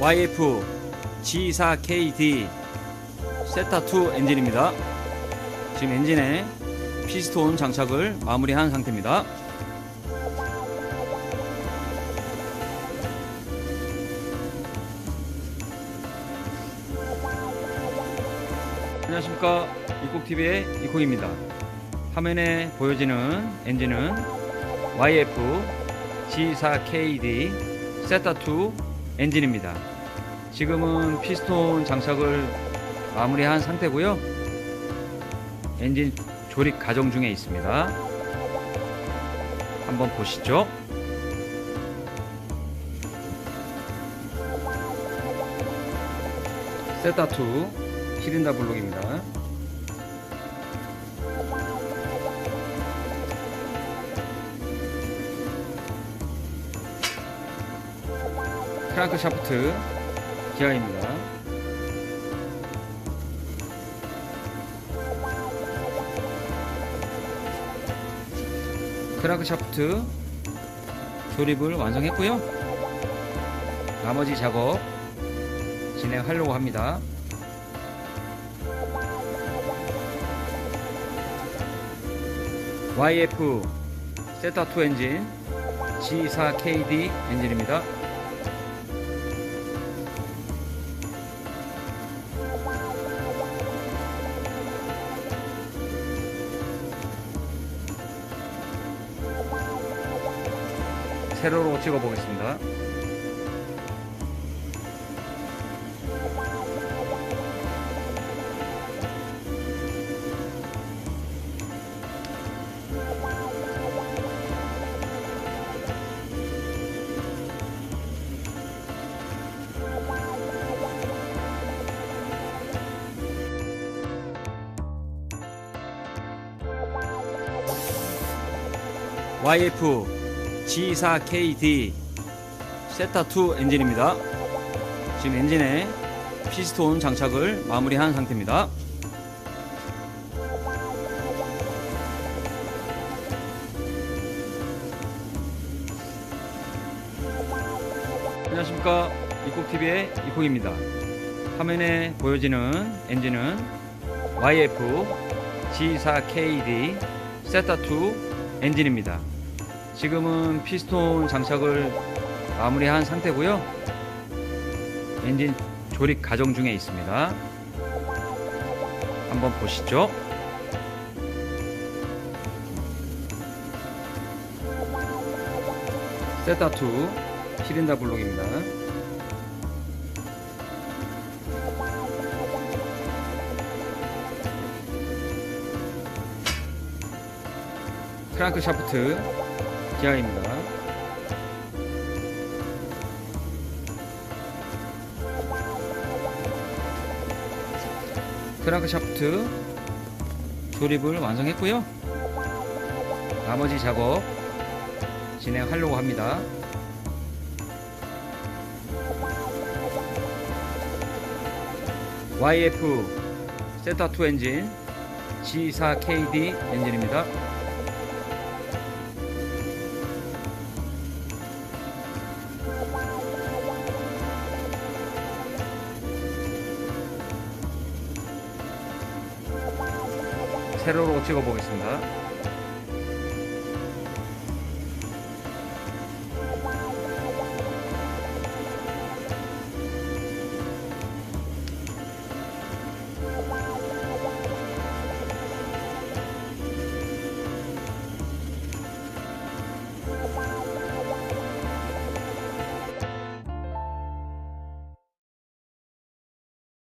YF G4KD 세타2 엔진입니다. 지금 엔진에 피스톤 장착을 마무리한 상태입니다. 안녕하십니까 이콕TV의 이콕입니다. 화면에 보여지는 엔진은 YF G4KD 세타2 엔진입니다. 지금은 피스톤 장착을 마무리한 상태고요. 엔진 조립 과정 중에 있습니다. 한번 보시죠. 세타2 시린다 블록입니다. 크랑크 샤프트 기아입니다. 크랑크 샤프트 조립을 완성했고요. 나머지 작업 진행하려고 합니다. YF 세타2 엔진 G4KD 엔진입니다. 세로로 찍어 보겠습니다. YF G4KD 세타2 엔진입니다. 지금 엔진에 피스톤 장착을 마무리한 상태입니다. 안녕하십니까 이콕TV의 이콕입니다. 화면에 보여지는 엔진은 YF G4KD 세타2 엔진입니다. 지금은 피스톤 장착을 마무리한 상태고요. 엔진 조립 과정 중에 있습니다. 한번 보시죠. 세타2 시린다 블록입니다. 크랑크 샤프트 기아입니다. 크랑크 샤프트 조립을 완성했고요. 나머지 작업 진행하려고 합니다. YF 세타2 엔진 G4KD 엔진입니다. 세로로 찍어 보겠습니다.